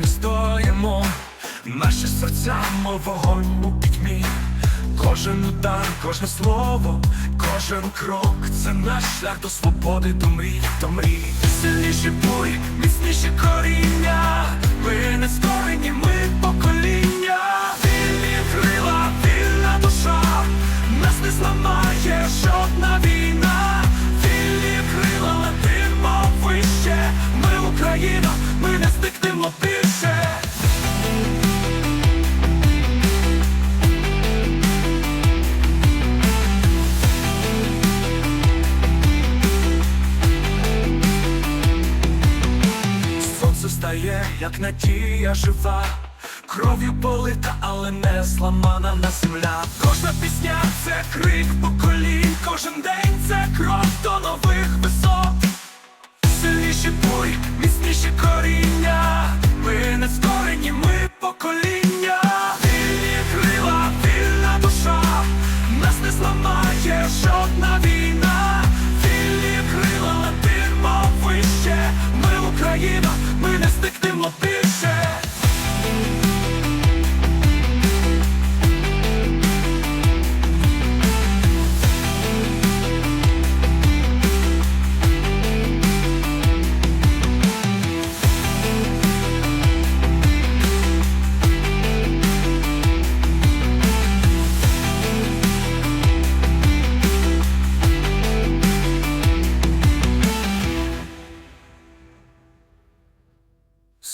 відстоїмо наші серця, мов вогонь у пітьмі. Кожен удар, кожне слово, кожен крок це наш шлях до свободи, до мрій, до мрій. Сильніші бурі, міцніші коріння. Як надія жива, кров'ю полита, але не зламана на земля. Кожна пісня це крик поколінь, кожен день це крок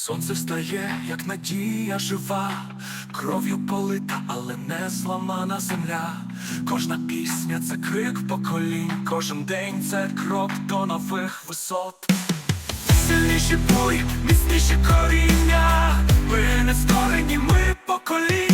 Сонце встає, як надія жива, кров'ю полита, але не зламана земля. Кожна пісня це крик поколінь, кожен день це крок до нових висот. Сильніші бурі, міцніші коріння. Ми не створені, ми покоління.